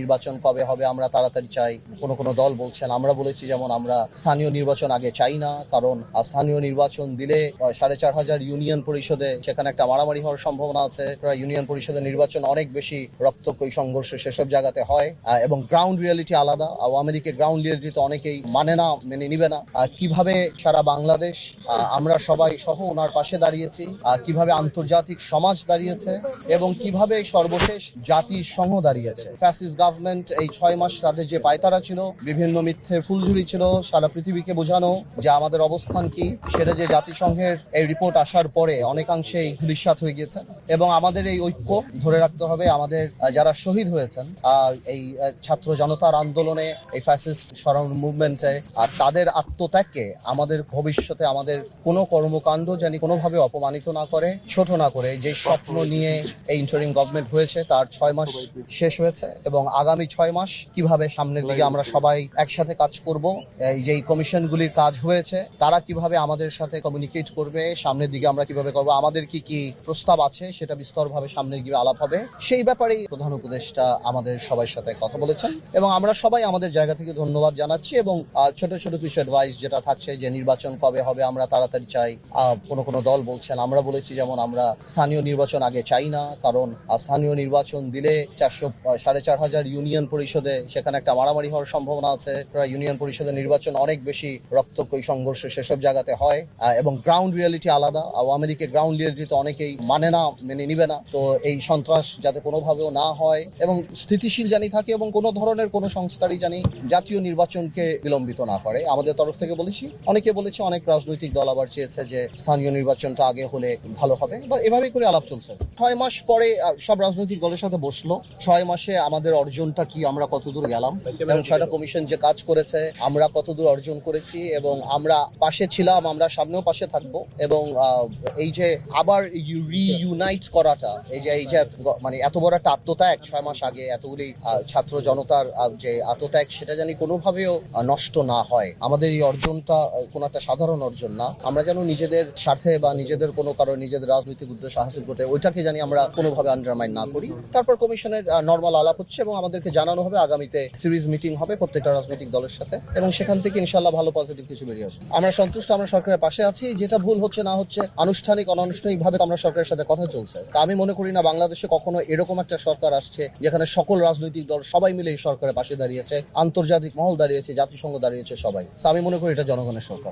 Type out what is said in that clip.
নির্বাচন কবে হবে আমরা তাড়াতাড়ি চাই। কোনো কোনো দল বলছেন, আমরা বলেছি যেমন আমরা স্থানীয় নির্বাচন আগে চাই না, কারণ স্থানীয় নির্বাচন দিলে সাড়ে চার হাজার ইউনিয়ন পরিষদে সেখানে একটা মারামারি হওয়ার সম্ভাবনা আছে। ইউনিয়ন পরিষদের নির্বাচন অনেক বেশি রক্তক্ষয়ী সংঘর্ষ সেসব জায়গাতে হয় এবং গ্রাউন্ড রিয়ালিটি আলাদা। আওয়ামী লীগের গ্রাউন্ড রিয়ালিটি তো অনেকেই মানে না, মেনে নিবে না। কীভাবে সারা বাংলাদেশ আমরা সবাই সহ ওনার পাশে দাঁড়িয়েছি কীভাবে আন্তর্জাতিক সমাজ দাঁড়িয়েছে এবং কীভাবে সর্বশেষ জাতির সংঘ দাঁড়িয়েছে। ফ্যাসিস গভর্নমেন্ট এই ছয় মাস তাদের যে পায়তারা ছিল, বিভিন্ন মিথ্যে ফুলঝুরি ছিল, সারা পৃথিবীকে বোঝানো, যে আমাদের অবস্থান কি, সেটা যে জাতিসংঘের এই রিপোর্ট আসার পরে অনেকাংশেই ধূলিসাৎ হয়ে গিয়েছে। এবং আমাদের এই ঐক্য ধরে রাখতে হবে, আমাদের যারা শহীদ হয়েছেন এই ছাত্র জনতার আন্দোলনে, এই ফ্যাসিস্ট সরাউন মুভমেন্টে আর তাদের আত্মত্যাগকে আমাদের ভবিষ্যতে আমাদের কোনো কর্মকাণ্ড জানি কোনোভাবে অপমানিত না করে, ছোট না করে, যে স্বপ্ন নিয়ে এই ইন্টারিম গভর্নমেন্ট হয়েছে, তার ছয় মাস শেষ হয়েছে। এবং আগামী ছয় মাস কীভাবে সামনের দিকে আমরা সবাই একসাথে কাজ করব, এই যে এই কমিশনগুলির কাজ হয়েছে, তারা কীভাবে আমাদের সাথে কমিউনিকেট করবে, সামনের দিকে আমরা কীভাবে করব, আমাদের কি কি প্রস্তাব আছে সেটা বিস্তরভাবে সামনের গিয়ে আলাপ হবে, সেই ব্যাপারেই প্রধান উপদেষ্টা আমাদের সবার সাথে কথা বলেছেন। এবং আমরা সবাই আমাদের জায়গা থেকে ধন্যবাদ জানাচ্ছি এবং ছোট ছোট কিছু অ্যাডভাইস যেটা থাকছে যে নির্বাচন কবে হবে, আমরা তাড়াতাড়ি চাই। কোনো কোনো দল বলছেন, আমরা বলেছি যেমন আমরা স্থানীয় নির্বাচন আগে চাই না, কারণ স্থানীয় নির্বাচন দিলে চারশো সাড়ে চার হাজার ইউনিয়ন পরিষদে সেখানে একটা মারামারি হওয়ার সম্ভাবনা আছে। ইউনিয়ন পরিষদের নির্বাচন অনেক বেশি রক্তক্ষয়ী সংঘর্ষ সেসব জায়গাতে হয়। এবং গ্রাউন্ড রিয়ালিটি আলাদা। আওয়ামী লীগের গ্রাউন্ড রিয়ালিটি তো অনেকেই মানে না, মেনে নিবে না। তো এই সন্ত্রাস যাতে কোনোভাবেও না হয় এবং স্থিতিশীল জানি থাকে এবং কোনো ধরনের কোনো সংস্কারই জানি জাতীয় নির্বাচনকে বিলম্বিত না করে। আমাদের তরফ থেকে বলেছি, অনেকে বলেছে অনেক রাজনৈতিক দল আবার চেয়েছে যে স্থানীয় নির্বাচনটা আগে হলে ভালো হবে। বা এভাবেই করে আলাপ চলছে। ছয় মাস পরে সব রাজনৈতিক দলের সাথে বসল। ছয় মাসে আমাদের অর্জনটা কি আমরা কতদূর গেলাম? এবং ছয়টা কমিশন যে কাজ করেছে আমরা কতদূর অর্জন করেছি এবং আমরা পাশে ছিলাম আমরা সামনেও পাশে থাকব এবং এই যে আবার রিইউনাইট করাটা এই যে এই যে মানে এত বড় একটা আত্মত্যাগ ছয় মাস আগে এতগুলি ছাত্র জনতার যে আত্মত্যাগ সেটা জানি কোনোভাবেও নষ্ট না হয়। আমাদের এই অর্জনটা কোনো একটা সাধারণ অর্জন না। আমরা যেন নিজেদের স্বার্থে বা নিজেদের কোনো কারও নিজেদের রাজনৈতিক উদ্দেশ্য হাসিল করতে ওইটাকে জানি আমরা কোনোভাবে আন্ডারমাইন না করি। তারপর কমিশনের নর্মাল আলাপ হচ্ছে এবং আমাদেরকে জানানো হবে। আগামীতে সিরিজ মিটিং হবে প্রত্যেকটা রাজনৈতিক দলের সাথে। এবং সেখান থেকে ইনশাল্লাহ ভালো পজিটিভ কিছু বেরিয়ে আসবে। আমরা সন্তুষ্ট, আমরা সরকারের পাশে আছি। যেটা ভুল হচ্ছে, না হচ্ছে, আনুষ্ঠানিক অনানুষ্ঠানিক ভাবে আমরা সরকারের সাথে কথা চলছে। আমি মনে করি না, বাংলাদেশে কখনো এরকম একটা সরকার আসছে, যেখানে সকল রাজনৈতিক দল সবাই মিলে এই সরকারের পাশে দাঁড়িয়েছে। আন্তর্জাতিক মহল দাঁড়িয়েছে, জাতিসংঘ দাঁড়িয়েছে সবাই। আমি মনে করি এটা জনগণের সরকার।